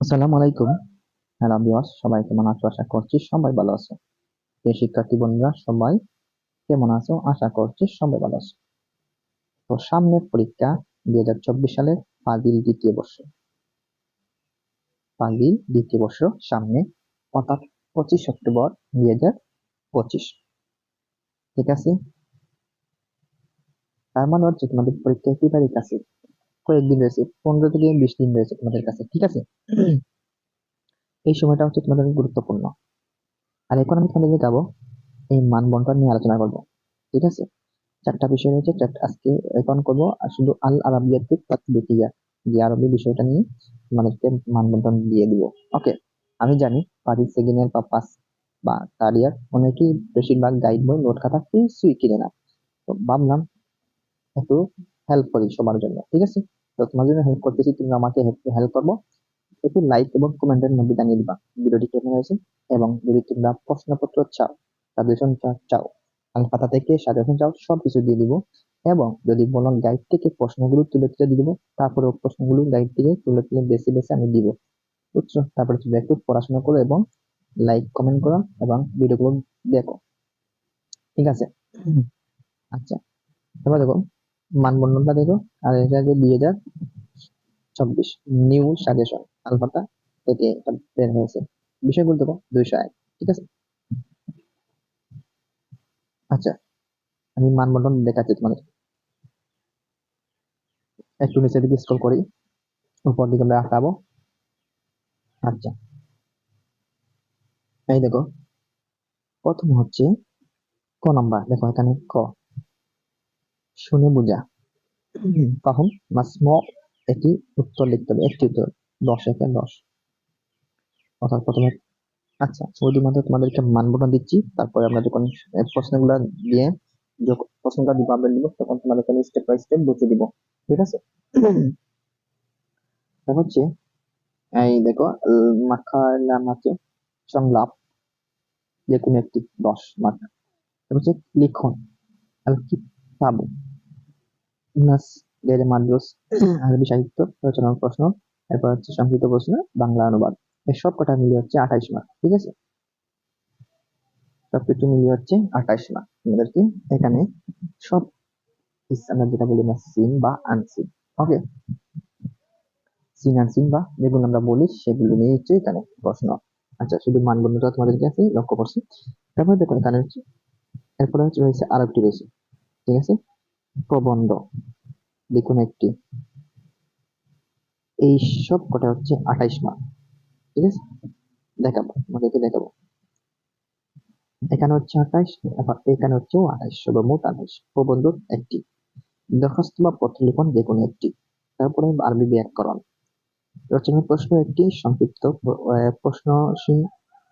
আসসালামু আলাইকুম। Hello viewers, সবাই কেমন আছো? আশা করছি সবাই ভালো আছো। প্রিয় শিক্ষার্থী বন্ধুরা, সবাই কেমন আছো? আশা করছি সবাই ভালো আছো। তো সামনের পরীক্ষা দুই হাজার চব্বিশ সালের পাগিল দ্বিতীয় বর্ষ। পাগিল দ্বিতীয় বর্ষ সামনে, অর্থাৎ পঁচিশ অক্টোবর দুই হাজার পঁচিশ। ঠিক আছে? তার মানে হচ্ছে তোমাদের পরীক্ষা একেবারে কাছে কয়েকদিন রয়েছে পনেরো থেকে বিশ দিন রয়েছে তোমাদের কাছে ঠিক আছে? এই সময়টা হচ্ছে তোমাদের গুরুত্বপূর্ণ। আর এখন আমি তোমাদের যাব এই মান বন্টন নিয়ে আলোচনা করব ঠিক আছে? চারটা বিষয় রয়েছে আজকে এখন করব আর শুধু আল আরবিয়াতু যে আরবি বিষয়টা নিয়ে তোমাদেরকে মান বন্টন দিয়ে দিব ওকে? আমি জানি পাঁচ সেকেন্ডের বা পাঁচ বা ইয়ার অনেকেই বেশিরভাগ গাইড বই নোট খাতা কিছুই কিনে না। তো ভাবলাম একটু হেল্প করি সবার জন্য, ঠিক আছে? তো তোমার জন্য হেল্প করতেছি, তুমি আমাকে হেল্প করব। একটু লাইক এবং কমেন্টের মধ্যে জানিয়ে দিবা, ভিডিওটি কেমন হয়েছে? এবং যদি তোমরা প্রশ্নপত্র চাও সাজেশন চাও পাতা থেকে সাজেশন চাও সব কিছু দিয়ে দিব। এবং যদি বলো গাইড থেকে প্রশ্নগুলো তুলে তুলে দিয়ে দিব তারপরে প্রশ্নগুলো গাইড থেকে তুলে তুলে বেছে বেছে আমি দিব, বুঝছ? তারপরে তুমি একটু পড়াশোনা করো এবং লাইক কমেন্ট করো এবং ভিডিওগুলো দেখো, ঠিক আছে? আচ্ছা এবার দেখো মানবন্ধনটা দেখো, আর এটা যে দুই হাজার চব্বিশ নিউ সাজেশন আলফাটা থেকে এটা বের হয়েছে। বিষয়গুলো দেখো, দুইশো এক, ঠিক আছে? আচ্ছা আমি মানবন্ধন দেখাচ্ছি তোমাদের। একটু নিচের দিকে স্ক্রল করি, উপর দিকে আমরা আঁকাবো। আচ্ছা এই দেখো, প্রথম হচ্ছে ক নাম্বার, দেখো এখানে ক। শুনে বুঝা। তখন মাসম এটি উত্তর লিখতে হবে। একটি উত্তর। দশ, একে দশ। অর্থাৎ প্রথমে আচ্ছা শুধুমাত্র তোমাদেরকে মানবন্ধন দিচ্ছি। তারপরে আমরা যখন প্রশ্নগুলো দিয়ে যখন প্রশ্নটা দিব, আমরা তখন তোমাদেরকে স্টেপ বাই স্টেপ দিব। ঠিক আছে? হচ্ছে, এই দেখো সংলাপ। যে কোনো একটি দশ মার্ক। হচ্ছে লিখন। আল কিতাবু নাস গেরে মাদ্রাস আরবি সাহিত্য রচনার প্রশ্ন এরপর হচ্ছে সংস্কৃত প্রশ্ন বাংলা অনুবাদ। এই সব কটা মিলিয়ে হচ্ছে আঠাইশ মার্ক ঠিক আছে? সবকিছু মিলিয়ে হচ্ছে আঠাইশ মার্ক। আমাদেরকে এখানে সব আমরা যেটা বলি না সিন বা আনসিন ওকে? সিন আনসিন বা যেগুলো আমরা বলি সেগুলো নিয়ে হচ্ছে এখানে প্রশ্ন। আচ্ছা শুধু মানবন্ধটা তোমাদের কাছে লক্ষ্য করছি। তারপরে দেখো এখানে হচ্ছে এরপরে হচ্ছে রয়েছে আর একটি রয়েছে ঠিক আছে? প্রবন্ধ। দেখুন একটি। এই সব কটা হচ্ছে আঠাইশ মার্ক ঠিক আছে? দেখাবো আমাদেরকে দেখাবো। এখানে হচ্ছে আঠাইশ এখানে হচ্ছে আঠাইশ সর্বমোট আঠাইশ। প্রবন্ধ একটি। দরখাস্ত বা পত্র লিখন যে কোনো একটি। তারপরে আরবি ব্যাকরণ রচনার প্রশ্ন একটি, সংক্ষিপ্ত প্রশ্ন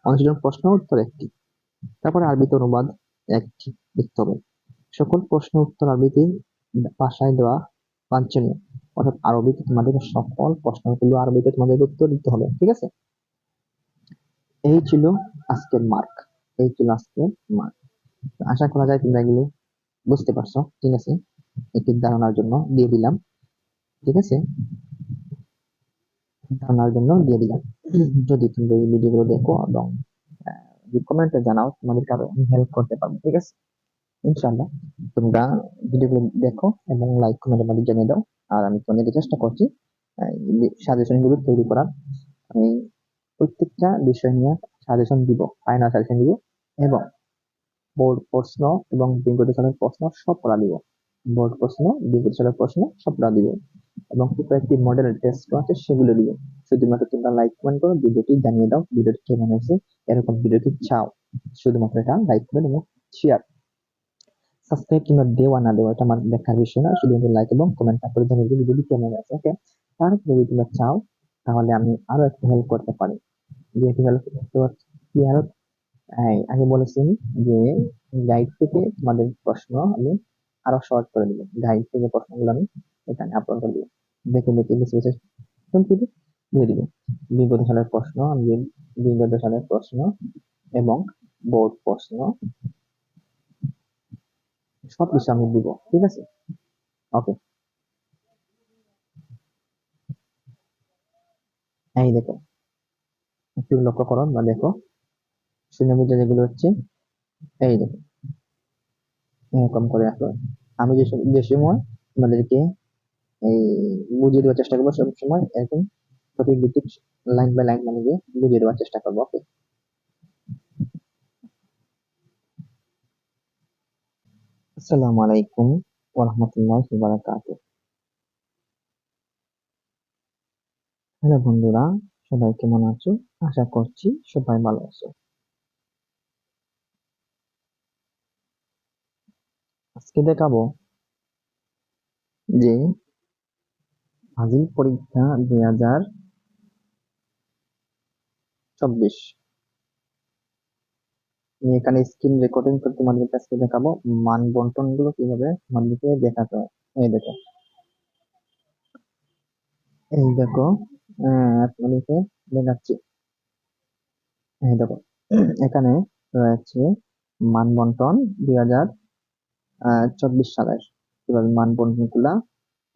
অনুশীলন প্রশ্ন উত্তর একটি। তারপরে আরবিতে অনুবাদ একটি লিখতে হবে। সকল প্রশ্ন উত্তর আরবিতে ভাষায় দেওয়া বাঞ্ছনীয়। অর্থাৎ আরবিতে তোমাদের সকল প্রশ্নগুলো আরবিতে তোমাদের উত্তর দিতে হবে, ঠিক আছে? এই ছিল আজকের মার্ক এই ছিল আজকের মার্ক আশা করা যায় তোমরা এগুলো বুঝতে পারছ, ঠিক আছে? একটি ধারণার জন্য দিয়ে দিলাম, ঠিক আছে? ধারণার জন্য দিয়ে দিলাম। যদি তোমরা এই ভিডিওগুলো দেখো এবং কমেন্টে জানাও, তোমাদেরকে আরও হেল্প করতে পারব, ঠিক আছে? ইনশাআল্লাহ। তোমরা ভিডিওগুলো দেখো এবং লাইক কমেন্টের মধ্যে জানিয়ে দাও। আর আমি তোমাদেরকে চেষ্টা করছি সাজেশনগুলো তৈরি করার। আমি প্রত্যেকটা বিষয় নিয়ে সাজেশন দিব ফাইনাল সাজেশন দিব এবং বোর্ড প্রশ্ন এবং বিগত সালের প্রশ্ন সব পড়া দিব। বোর্ড প্রশ্ন, বিগত সালের প্রশ্ন সব পড়া দিব এবং কয়েকটি মডেল টেস্ট করা আছে, সেগুলো দিব। শুধুমাত্র তোমরা লাইক কমেন্ট করো, ভিডিওটি জানিয়ে দাও, ভিডিওটি কেমন হয়েছে, এরকম ভিডিওটি চাও। শুধুমাত্র এটা লাইক কমেন্ট এবং শেয়ার সাবস্ক্রাইব কিংবা দেওয়া না দেওয়া, এটা আমার দেখার বিষয় না। শুধুমাত্র লাইক এবং কমেন্ট করে জানিয়ে দিও ভিডিওটি কেমন আছে ওকে তারপরে যদি তোমরা চাও, তাহলে আমি আরও একটু হেল্প করতে পারি। যেহেতু কি হেল্প আগে বলেছেন যে গাইড থেকে তোমাদের প্রশ্ন আমি আরও সহজ করে দিব। গাইড থেকে প্রশ্নগুলো আমি এখানে আপলোড করে দিব। দেখে দেখে বেশি বেশি দিয়ে দিব বিগত সালের প্রশ্ন আমি বিগত সালের প্রশ্ন এবং বোর্ড প্রশ্ন। সব কিছু আমি দিব, ঠিক আছে? ওকে এই দেখো, একটু লক্ষ্য করো বা দেখো। শূন্য বুঝে যেগুলো হচ্ছে, এই দেখো। এরকম করে আসলো আমি যে যে সময় আমাদেরকে এই বুঝিয়ে দেওয়ার চেষ্টা করব, সব সময় এরকম প্রতিভিত্তিক লাইন বাই লাইন মানে দিয়ে বুঝিয়ে দেওয়ার চেষ্টা করব ওকে আসসালামু আলাইকুম ওরহমতুল্লাহি বারাকাতুহ হ্যালো বন্ধুরা, সবাই কেমন আছো? আশা করছি সবাই ভালো আছো। আজকে দেখাবো যে ফাজিল পরীক্ষা দুই হাজার চব্বিশ এখানে স্ক্রিন রেকর্ডিং করে তোমাদের কাছে দেখাবো মান বন্টনগুলো কীভাবে তোমাদেরকে দেখাতে হয়। এই দেখো। এই দেখো আহ, তোমাদেরকে দেখাচ্ছি। এই দেখো এখানে রয়েছে মান বন্টন দুই হাজার চব্বিশ সালের। কীভাবে মান বন্টনগুলা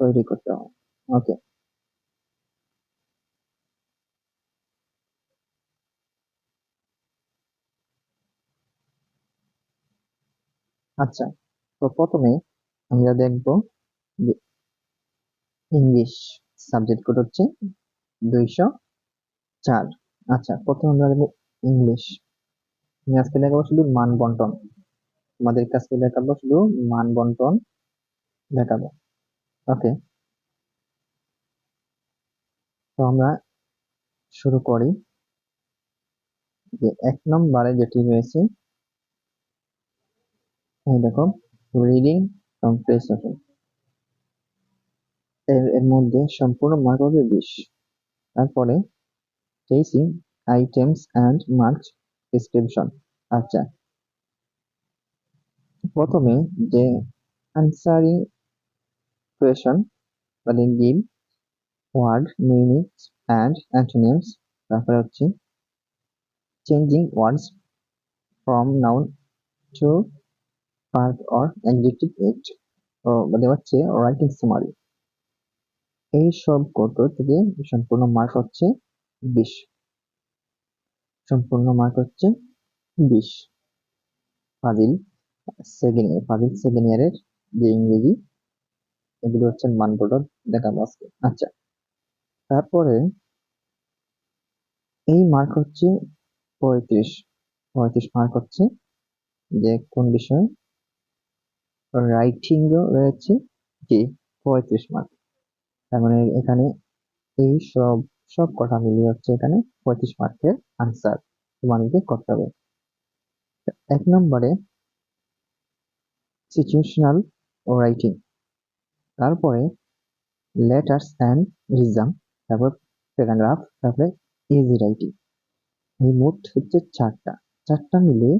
তৈরি করতে হয় ওকে আচ্ছা তো প্রথমে আমরা দেখব যে ইংলিশ সাবজেক্ট কোড হচ্ছে দুইশো চার। আচ্ছা প্রথমে আমরা দেখব ইংলিশ আমি আজকে দেখাবো শুধু মান বন্টন আমাদের কাছে দেখাবো শুধু মান বন্টন দেখাবো। ওকে। তো আমরা শুরু করি যে এক নম্বরে যেটি রয়েছে দেখো রিডিং কম্প্রেসেশন এর এর মধ্যে সম্পূর্ণ মার্ক হবে বিশ। তারপরে tracing items and marks description আচ্ছা। প্রথমে যে আনসারিং কোয়েশন মানে give word minutes and antonyms তারপরে হচ্ছে changing words from noun to or adjective এট ও মানে হচ্ছে রাইটিং সামারি এই সব কত থেকে সম্পূর্ণ মার্ক হচ্ছে বিশ। সম্পূর্ণ মার্ক হচ্ছে বিশ। ফাজিল সেকেন্ড ইয়ার ফাজিল সেকেন্ড ইয়ারের যে ইংরেজি, এগুলো হচ্ছে মানবোর্ড দেখাবো আজকে। আচ্ছা তারপরে এই মার্ক হচ্ছে পঁয়ত্রিশ। পঁয়ত্রিশ মার্ক হচ্ছে যে কোন বিষয়ে? রাইটিং রয়েছে কি পঁয়ত্রিশ মার্ক তার মানে এখানে এই সব সব কথা মিলিয়ে হচ্ছে এখানে পঁয়ত্রিশ মার্কের আনসার তোমাদেরকে করতে হবে। এক নম্বরে সিচুয়েশনাল রাইটিং তারপরে লেটার্স অ্যান্ড রিজম তারপর প্যারাগ্রাফ তারপরে ইজি রাইটিং এই মোট হচ্ছে চারটা। চারটা মিলে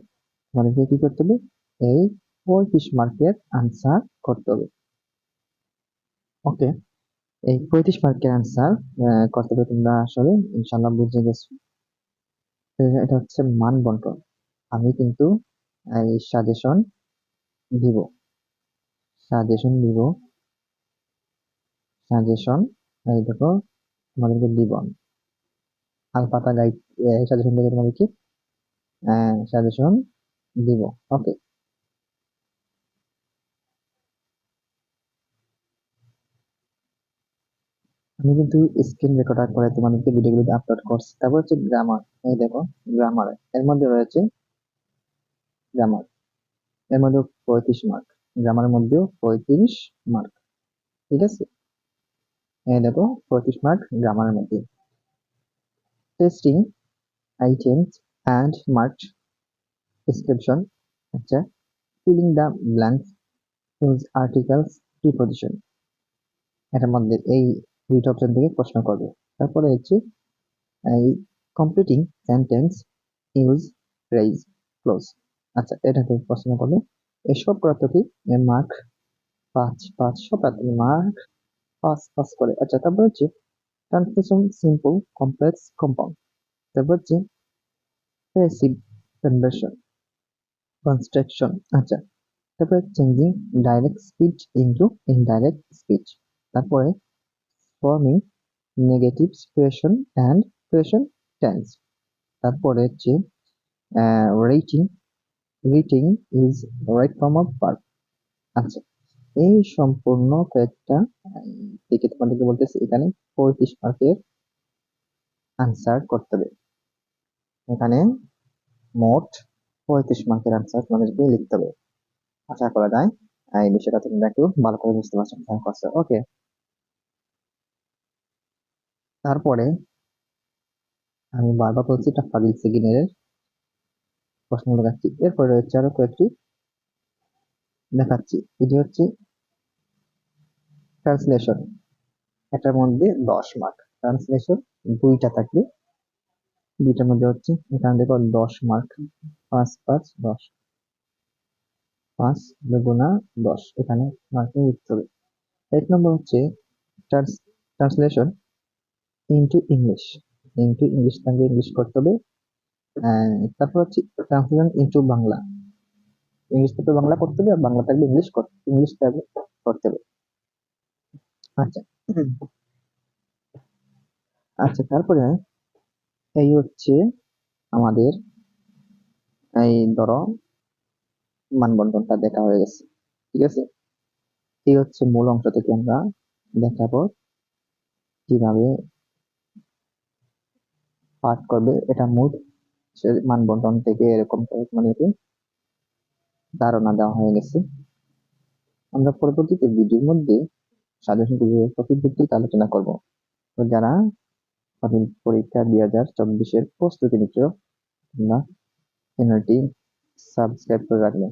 তোমাদেরকে কি করতে হবে? এই পঁয়ত্রিশ মার্কের আনসার করতে হবে। ওকে এই পঁয়ত্রিশ মার্কের আনসার করতে হবে তোমরা আসলে ইনশাল্লাহ বুঝে গেছো। এটা হচ্ছে মান বন্টন। আমি কিন্তু এই সাজেশন দিব। সাজেশন দিব। সাজেশন এই দেখো, তোমাদেরকে দিব আলপাতা গাইড সাজেশন থেকে তোমাদেরকে সাজেশন দিব। ওকে আমি কিন্তু স্ক্রিন রেকর্ডার করে তোমাদেরকে ভিডিওগুলো আপলোড করছি। তারপর হচ্ছে গ্রামার এই দেখো গ্রামার এর মধ্যে রয়েছে গ্রামার এর মধ্যে পঁয়ত্রিশ মার্ক গ্রামারের মধ্যেও পঁয়ত্রিশ মার্ক ঠিক আছে? এই দেখো, পঁয়ত্রিশ মার্ক গ্রামারের মধ্যে। Testing items and mark description আচ্ছা filling the blanks use articles preposition এটার মধ্যে এই দুইটা অপশন থেকে প্রশ্ন করবে। তারপরে হচ্ছে, এই completing sentence use raise clause আচ্ছা এটা থেকে প্রশ্ন করবে, এসব প্রার্থী মার্ক পাঁচ পাঁচ, সব মার্ক পাঁচ পাঁচ করে। আচ্ছা তারপর হচ্ছে ট্রান্সলেশন সিম্পল কমপ্লেক্স কম্পাউন্ড তারপর হচ্ছে প্যাসিভ কনভার্সন কনস্ট্রাকশন আচ্ছা তারপরে changing direct speech into indirect speech তারপরে forming negative expression and present tense. তারপরে হচ্ছে writing writing is right form of verb আচ্ছা এই সম্পূর্ণ কয়েকটা থেকে তোমাদেরকে বলতেছি, এখানে পঁয়ত্রিশ মার্কের আনসার করতে হবে। এখানে মোট পঁয়ত্রিশ মার্কের আনসার তোমাদেরকে লিখতে হবে। আশা করা যায়, এই বিষয়টা তোমরা একটু ভালো করে বুঝতে পারছ ওকে তারপরে আমি বারবার বলছি এটা ফাজিল সেগিনের প্রশ্ন দেখাচ্ছি। এরপরে রয়েছে আরও কয়েকটি দেখাচ্ছি। এটি হচ্ছে ট্রান্সলেশন এটার মধ্যে দশ মার্ক ট্রান্সলেশন দুইটা থাকবে। দুইটার মধ্যে হচ্ছে এখানে দেখো দশ মার্ক পাঁচ পাঁচ, দশ। পাঁচ, দুগুণা দশ। এখানে মার্কিং লিখতে হবে এক নম্বর হচ্ছে trans translation into English into English থাকবে ইংলিশ করতে হবে। তারপর হচ্ছে ট্রান্সলেশন ইনটু বাংলা। ইংলিশ থাকবে বাংলা করতে হবে, আর বাংলা থাকবে ইংলিশ ইংলিশ থাকবে করতে হবে। আচ্ছা। আচ্ছা তারপরে এই হচ্ছে আমাদের এই ধরো মানবন্ধনটা দেখা হয়ে গেছে, ঠিক আছে? এই হচ্ছে মূল অংশ থেকে আমরা দেখাবো কীভাবে পাঠ করবে, এটা মূল মানবন্ধন থেকে এরকম আমাদেরকে ধারণা দেওয়া হয়ে গেছে। আমরা পরবর্তীতে ভিডিওর মধ্যে সাজেশন টপিক আলোচনা করব। যারা পরীক্ষা দুই হাজার চব্বিশের প্রস্তুতি নিচ্ছ, তোমরা চ্যানেলটি সাবস্ক্রাইব করে রাখবে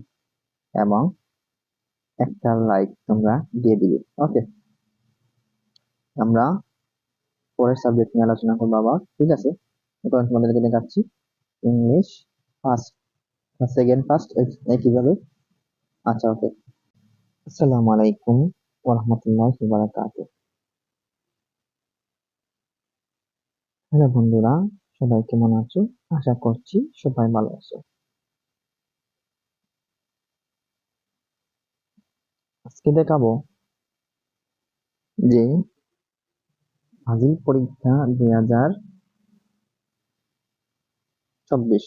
এবং একটা লাইক তোমরা দিয়ে দিবে ওকে আমরা পরের সাবজেক্ট নিয়ে আলোচনা করব আবার, ঠিক আছে? এখন তোমাদেরকে দেখাচ্ছি ইংলিশ ফার্স্ট সেকেন্ড ফার্স্ট কীভাবে আচ্ছা ওকে আসসালামু আলাইকুম ওরহমতুল্লাহ বারাকাতুহ হ্যালো বন্ধুরা, সবাই কেমন আছো? আশা করছি সবাই ভালো আছো। আজকে দেখাবো যে ফাজিল পরীক্ষা দুই হাজার চব্বিশ।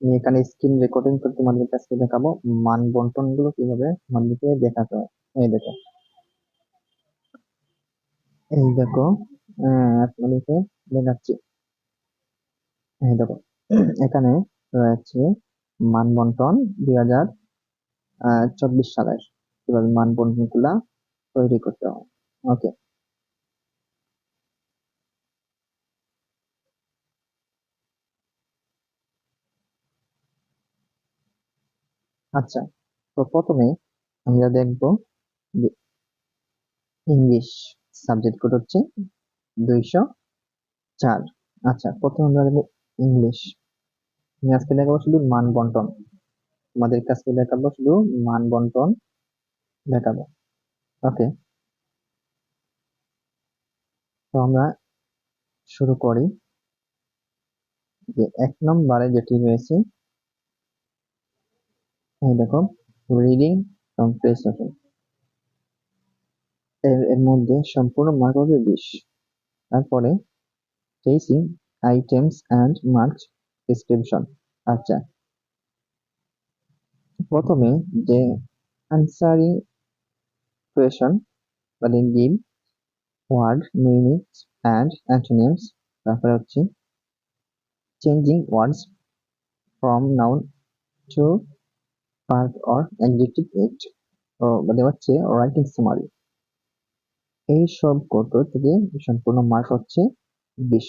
আমি এখানে স্ক্রিন রেকর্ডিং করে তোমাদের কাছে দেখাবো মান বন্টনগুলো কীভাবে তোমাদেরকে দেখাতে হয়। এই দেখো। এই দেখো তোমাদেরকে দেখাচ্ছি। এই দেখো, এখানে রয়েছে মান বন্টন দুই হাজার চব্বিশ সালের। কীভাবে মান বন্টনগুলা তৈরি করতে হয় ওকে। আচ্ছা তো প্রথমে আমরা দেখব যে ইংলিশ সাবজেক্ট কোড হচ্ছে দুইশো চার। আচ্ছা প্রথমে আমরা দেখব ইংলিশ আমি আজকে দেখাবো শুধু মান বন্টন তোমাদের কাছে দেখাবো শুধু মান বন্টন দেখাবো। ওকে। তো আমরা শুরু করি যে এক নম্বরে যেটি রয়েছে দেখো রিডিং কম্প্রেসেশন এর মধ্যে সম্পূর্ণ মার্ক হবে বিশ। তারপরে আইটেমস অ্যান্ড মার্ক ডিসক্রিপশন আচ্ছা। প্রথমে যে আনসারি কোয়েশন বা give word minutes and antonyms তারপরে হচ্ছে changing words from noun to part or adjective এট মানে হচ্ছে রাইটিং সামারি এই সব কত থেকে সম্পূর্ণ মার্ক হচ্ছে বিশ।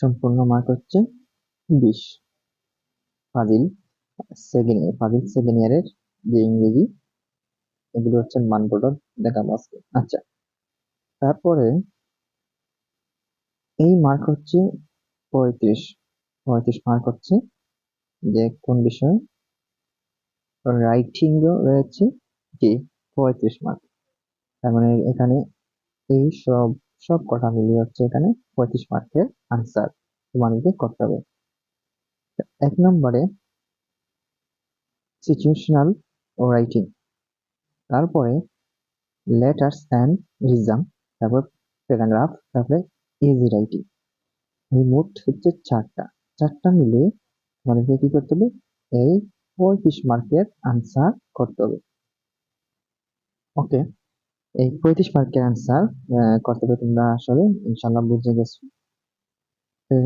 সম্পূর্ণ মার্ক হচ্ছে বিশ। ফাজিল সেকেন্ড ইয়ার ফাজিল সেকেন্ড ইয়ারের যে ইংরেজি, এগুলো হচ্ছে মানবোর্ড দেখাবো আজকে। আচ্ছা তারপরে এই মার্ক হচ্ছে পঁয়ত্রিশ। পঁয়ত্রিশ মার্ক হচ্ছে যে কোন বিষয়? রাইটিং রয়েছে যে পঁয়ত্রিশ মার্ক তার মানে এখানে এই সব সব কটা মিলিয়ে হচ্ছে এখানে পঁয়ত্রিশ মার্কের আনসার তোমাদেরকে করতে হবে। এক নম্বরে সিচুয়েশনাল রাইটিং তারপরে লেটার্স অ্যান্ড রিজাম তারপর প্যারাগ্রাফ তারপরে ইজি রাইটিং এই মোট হচ্ছে চারটা। চারটা মিলে আমাদেরকে কি করতে হবে? এই পঁয়ত্রিশ মার্কের আনসার করতে হবে। ওকে এই পঁয়ত্রিশ মার্কের আনসার করতে হবে তোমরা আসলে ইনশাল্লাহ বুঝে গেছো।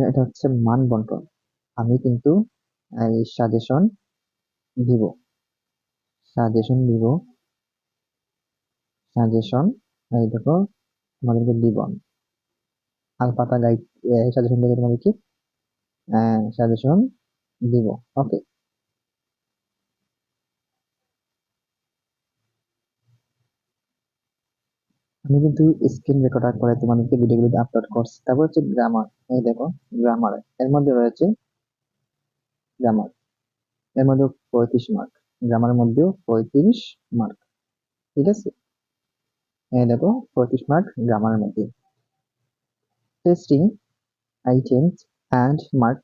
এটা হচ্ছে মান বন্টন। আমি কিন্তু এই সাজেশন দিব। সাজেশন দিব। সাজেশন এই দেখো, তোমাদেরকে দিব আলপাতা গাইড সাজেশন থেকে তোমাদেরকে সাজেশন দিব। ওকে আমি কিন্তু স্ক্রিন রেকর্ডার করে তোমাদেরকে ভিডিওগুলো আপলোড করছি। তারপর হচ্ছে গ্রামার এই দেখো গ্রামার এর মধ্যে রয়েছে গ্রামার এর মধ্যে পঁয়ত্রিশ মার্ক গ্রামারের মধ্যেও পঁয়ত্রিশ মার্ক ঠিক আছে? দেখো, পঁয়ত্রিশ মার্ক গ্রামারের মধ্যে। Testing items and mark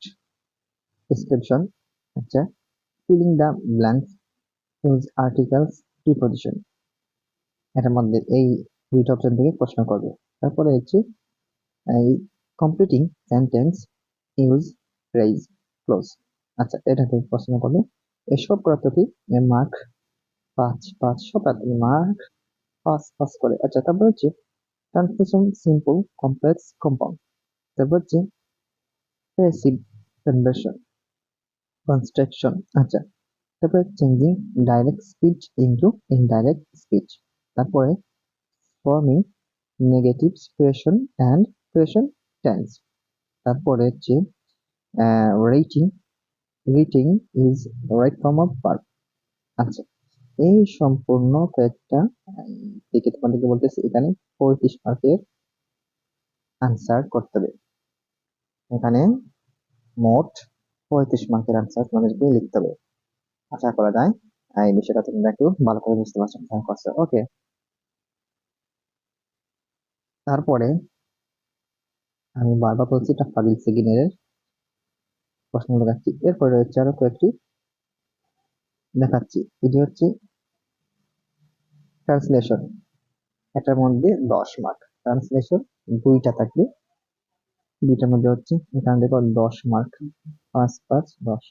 description আচ্ছা filling the blanks use articles preposition এটার মধ্যে এই দুইটা অপশন থেকে প্রশ্ন করবে। তারপরে হচ্ছে, এই completing sentence use phrase clause আচ্ছা এটা থেকে প্রশ্ন করবে। এসব প্রার্থী মার্ক পাঁচ পাঁচ সব মার্ক পাঁচ পাঁচ করে। আচ্ছা তারপর হচ্ছে ট্রান্সলেশন সিম্পল কমপ্লেক্স কম্পাউন্ড তারপর হচ্ছে প্যাসিভ কনভার্সন কনস্ট্রাকশন আচ্ছা তারপরে changing direct speech into indirect speech তারপরে forming negative expression and present tense তারপরে হচ্ছে writing writing is right form of verb আচ্ছা এই সম্পূর্ণ কয়েকটা দিকে তোমাদেরকে বলতেছি, এখানে পঁয়ত্রিশ মার্কের আনসার করতে হবে। এখানে মোট পঁয়ত্রিশ মার্কের আনসার তোমাদেরকে লিখতে হবে। আশা করা যায় এই বিষয়টা তোমরা একটু ভালো করে বুঝতে পারছ। ওকে তারপরে আমি বারবার বলছি এটা ফাবিল সেগিনের প্রশ্ন দেখাচ্ছি। এরপরে রয়েছে আরও কয়েকটি দেখাচ্ছি। এটি হচ্ছে ট্রান্সলেশন এটার মধ্যে দশ মার্ক ট্রান্সলেশন দুইটা থাকবে। দুইটার মধ্যে হচ্ছে, এখানে দেখো দশ মার্ক পাঁচ পাঁচ, দশ।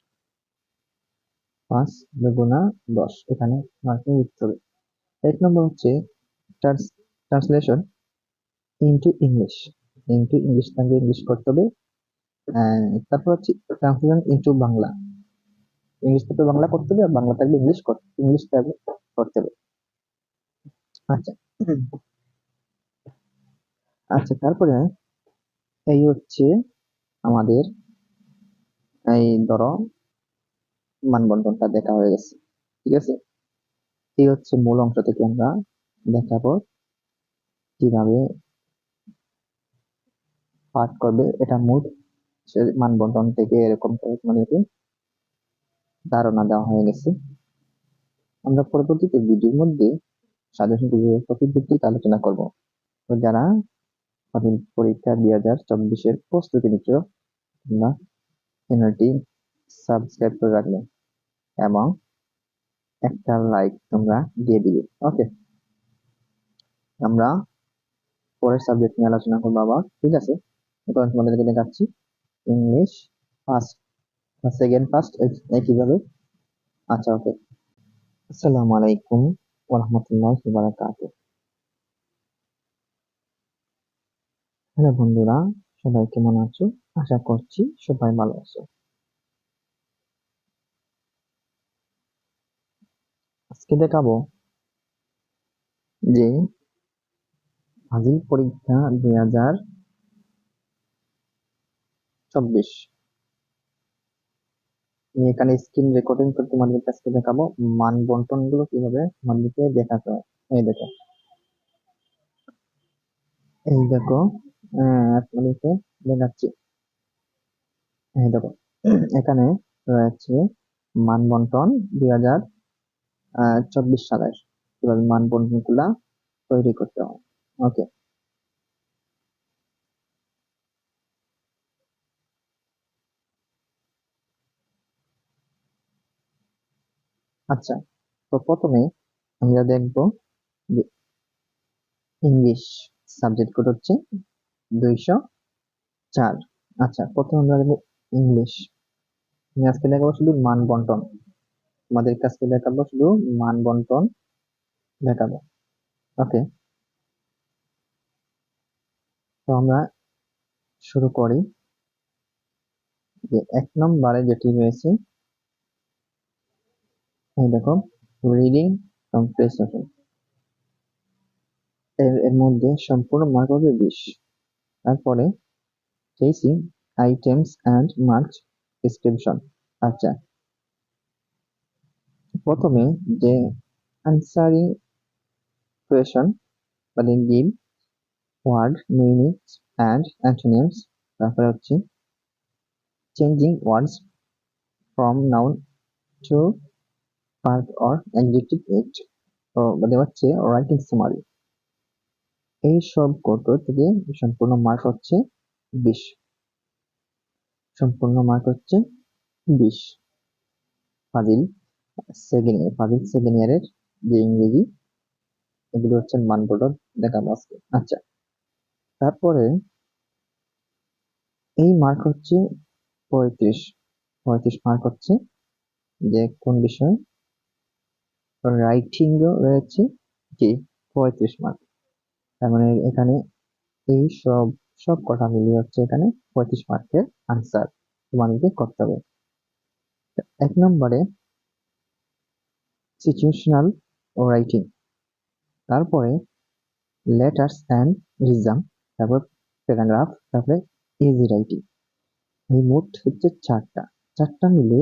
পাঁচ দুগুণা দশ। এখানে মার্কিং লিখতে হবে এক নম্বর হচ্ছে translation into English into English থেকে ইংলিশ করতে হবে। তারপর হচ্ছে ট্রান্সলেশন ইনটু বাংলা। ইংলিশ থেকে বাংলা করতে হবে, আর বাংলা থাকবে ইংলিশ ইংলিশ থাকবে করতে হবে। আচ্ছা। আচ্ছা তারপরে এই হচ্ছে আমাদের এই ধরো মানবন্ধনটা দেখা হয়ে গেছে, ঠিক আছে? এই হচ্ছে মূল অংশ থেকে আমরা দেখাবো কীভাবে পাঠ করবে, এটা মূল মানবন্ধন থেকে এরকম তোমাদেরকে ধারণা দেওয়া হয়ে গেছে। আমরা পরবর্তীতে ভিডিওর মধ্যে টপিক ভিত্তিক আলোচনা করব। যারা পরীক্ষা দুই হাজার চব্বিশের প্রস্তুতি নিচ্ছ, তোমরা চ্যানেলটি সাবস্ক্রাইব করে রাখবে এবং একটা লাইক তোমরা দিয়ে দিবে। ওকে? আমরা পরের সাবজেক্ট নিয়ে আলোচনা করব আবার। ঠিক আছে? এখন তোমাদেরকে দেখাচ্ছি ইংলিশ ফার্স্ট সেকেন্ড ফার্স্ট একইভাবে। আচ্ছা ওকে আসসালামু আলাইকুম হ্যালো বন্ধুরা, সবাই কেমন আছো? আশা করছি সবাই ভালো আছো। আজকে দেখাবো যে ফাজিল পরীক্ষা দুই হাজার চব্বিশ। আমি এখানে স্ক্রিন রেকর্ডিং করে তোমাদের কাছে দেখাবো। মান বন্টনগুলো কীভাবে তোমাদেরকে দেখাতে হয়? এই দেখো। এই দেখো তোমাদেরকে দেখাচ্ছি। এই দেখো, এখানে রয়েছে মান বন্টন দুই হাজার চব্বিশ সালের। কীভাবে মান বন্টনগুলা তৈরি করতে হয় ওকে আচ্ছা তো প্রথমে আমরা দেখব যে ইংলিশ সাবজেক্ট কোড হচ্ছে দুইশো চার। আচ্ছা প্রথমে আমরা দেবো ইংলিশ আমি আজকে দেখাবো শুধু মান বন্টন। আমাদের কাছকে দেখাবো শুধু মান বন্টন দেখাবো। ওকে। তো আমরা শুরু করি যে এক নম্বরে যেটি রয়েছে এই দেখো রিডিং কম্প্রেসেশন এর এর মধ্যে সম্পূর্ণ মার্ক হবে বিশ। তারপরে চেসিং আইটেমস অ্যান্ড মার্ক ডিসক্রিপশন আচ্ছা। প্রথমে যে আনসারিং কোয়েশন মানে give word minutes and antonyms তারপরে হচ্ছে changing words from noun to part or adjective এট মানে হচ্ছে রাইটিং সামারি এই সব কত থেকে সম্পূর্ণ মার্ক হচ্ছে বিশ। সম্পূর্ণ মার্ক হচ্ছে বিশ। ফাজিল সেকেন্ড ইয়ার ফাজিল সেকেন্ড ইয়ারের যে ইংরেজি, এগুলো হচ্ছে মানবোর্ড দেখাবো আজকে। আচ্ছা তারপরে এই মার্ক হচ্ছে পঁয়ত্রিশ। পঁয়ত্রিশ মার্ক হচ্ছে যে কোন বিষয়? রাইটিং রয়েছে কি পঁয়ত্রিশ মার্ক তার মানে এখানে এই সব সব কটা মিলিয়ে হচ্ছে এখানে পঁয়ত্রিশ মার্কের আনসার তোমাদেরকে করতে হবে। এক নম্বরে সিচুয়েশনাল রাইটিং তারপরে লেটার্স অ্যান্ড রিজাম তারপর প্যারাগ্রাফ তারপরে ইজি রাইটিং এই মোট হচ্ছে চারটা। চারটা মিলে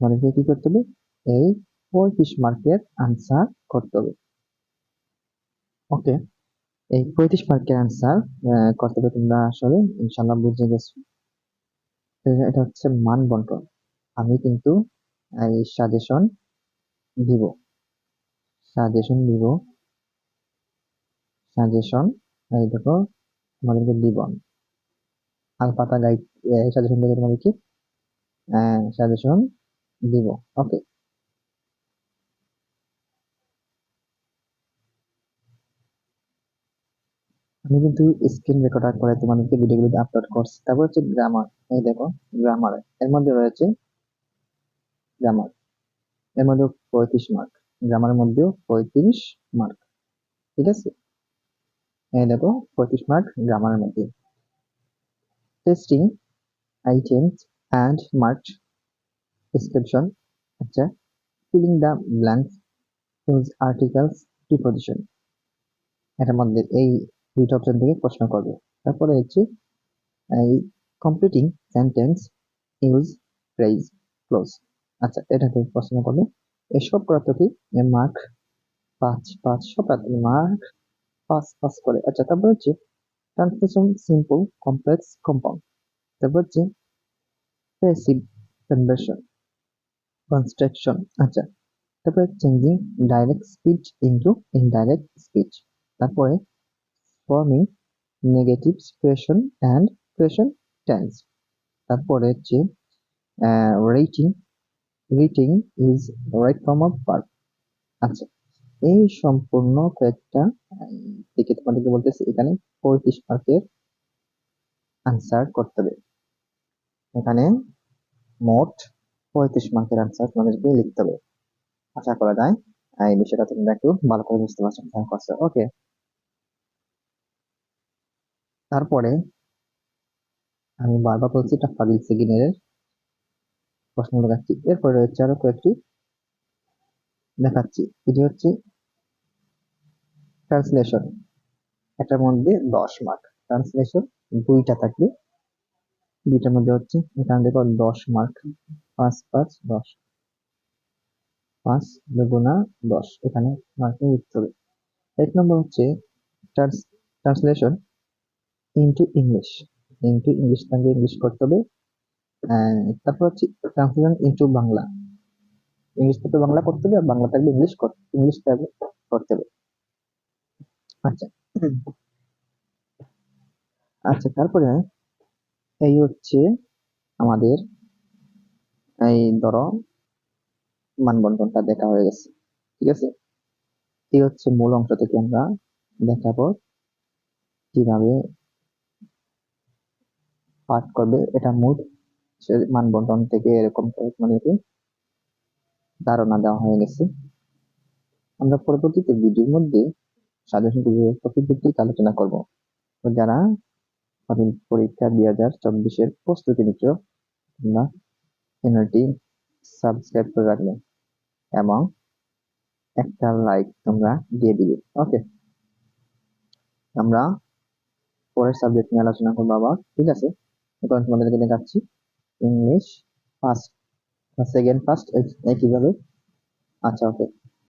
আমাদেরকে কি করতে হবে? এই পঁয়ত্রিশ মার্কের আনসার করতে হবে। ওকে এই পঁয়ত্রিশ মার্কের আনসার করতে হবে তোমরা আসলে ইনশাল্লাহ বুঝে গেছো। এটা হচ্ছে মান বন্টন। আমি কিন্তু এই সাজেশন দিব। সাজেশন দিব। সাজেশন এই দেখো, তোমাদেরকে দিব আলপাতা গাইড সাজেশন থেকে তোমাদেরকে সাজেশন দিব। ওকে আমি কিন্তু স্ক্রিন রেকর্ডার করে তোমাদেরকে ভিডিওগুলো আপলোড করছি। তারপর হচ্ছে গ্রামার এই দেখো গ্রামার এর মধ্যে রয়েছে গ্রামার এর মধ্যে পঁয়ত্রিশ মার্ক গ্রামারের মধ্যেও পঁয়ত্রিশ মার্ক ঠিক আছে? এই দেখো, পঁয়ত্রিশ মার্ক গ্রামারের মধ্যে। Testing items and mark description আচ্ছা filling the blanks use articles preposition এটার মধ্যে এই দুইটা অপশন থেকে প্রশ্ন করবে। তারপরে হচ্ছে, এই completing sentence use phrase clause আচ্ছা এটা থেকে প্রশ্ন করবে এসব প্রার্থী মার্ক পাঁচ পাঁচ, সব মার্ক পাঁচ পাঁচ করে। আচ্ছা তারপর হচ্ছে ট্রান্সলেশন সিম্পল কমপ্লেক্স কম্পাউন্ড তারপর হচ্ছে প্যাসিভ কনভার্সন কনস্ট্রাকশন আচ্ছা তারপরে changing direct speech into indirect speech তারপরে forming negative expression and present tense তারপরে হচ্ছে writing writing is right form of verb আচ্ছা এই সম্পূর্ণ কয়েকটা থেকে তোমাদেরকে বলতেছি, এখানে পঁয়ত্রিশ মার্কের আনসার করতে হবে। এখানে মোট পঁয়ত্রিশ মার্কের আনসার তোমাদেরকে লিখতে হবে। আশা করা যায় এই বিষয়টা তোমরা একটু ভালো করে বুঝতে পারছ। ওকে তারপরে আমি বারবার বলছি, এটা ফাজিল সেগিনের প্রশ্ন দেখাচ্ছি। এরপরে রয়েছে আরও কয়েকটি দেখাচ্ছি। এটি হচ্ছে ট্রান্সলেশন এটার মধ্যে দশ মার্ক ট্রান্সলেশন দুইটা থাকবে। দুইটার মধ্যে হচ্ছে, এখানে দেখো দশ মার্ক পাঁচ পাঁচ, দশ। পাঁচ দুগুণা দশ। এখানে মার্কিং লিখতে হবে এক নম্বর হচ্ছে trans translation into English into English থেকে ইংলিশ করতে হবে। তারপর হচ্ছে ট্রান্সলেশন ইনটু বাংলা। ইংলিশ থেকে বাংলা করতে হবে, আর বাংলা থাকবে ইংলিশ ইংলিশ থাকবে করতে হবে। আচ্ছা। আচ্ছা তারপরে এই হচ্ছে আমাদের এই ধরো মানবন্ধনটা দেখা হয়ে গেছে, ঠিক আছে? এই হচ্ছে মূল অংশ থেকে আমরা দেখাবো কীভাবে পাঠ করবে, এটা মোট সে মানবন্টন থেকে এরকম তোমাদেরকে ধারণা দেওয়া হয়ে গেছে। আমরা পরবর্তীতে ভিডিওর মধ্যে সাজেশন ভিত্তিক আলোচনা করব। যারা পরীক্ষা দুই হাজার চব্বিশের প্রস্তুতি নিচ্ছ, তোমরা চ্যানেলটি সাবস্ক্রাইব করে রাখবে এবং একটা লাইক তোমরা দিয়ে দিবে। ওকে। আমরা পরের সাবজেক্ট নিয়ে আলোচনা করব আবার। ঠিক আছে? এখন তোমাদেরকে দেখাচ্ছি ইংলিশ ফার্স্ট সেকেন্ড ফার্স্ট একইভাবে আচ্ছা ওকে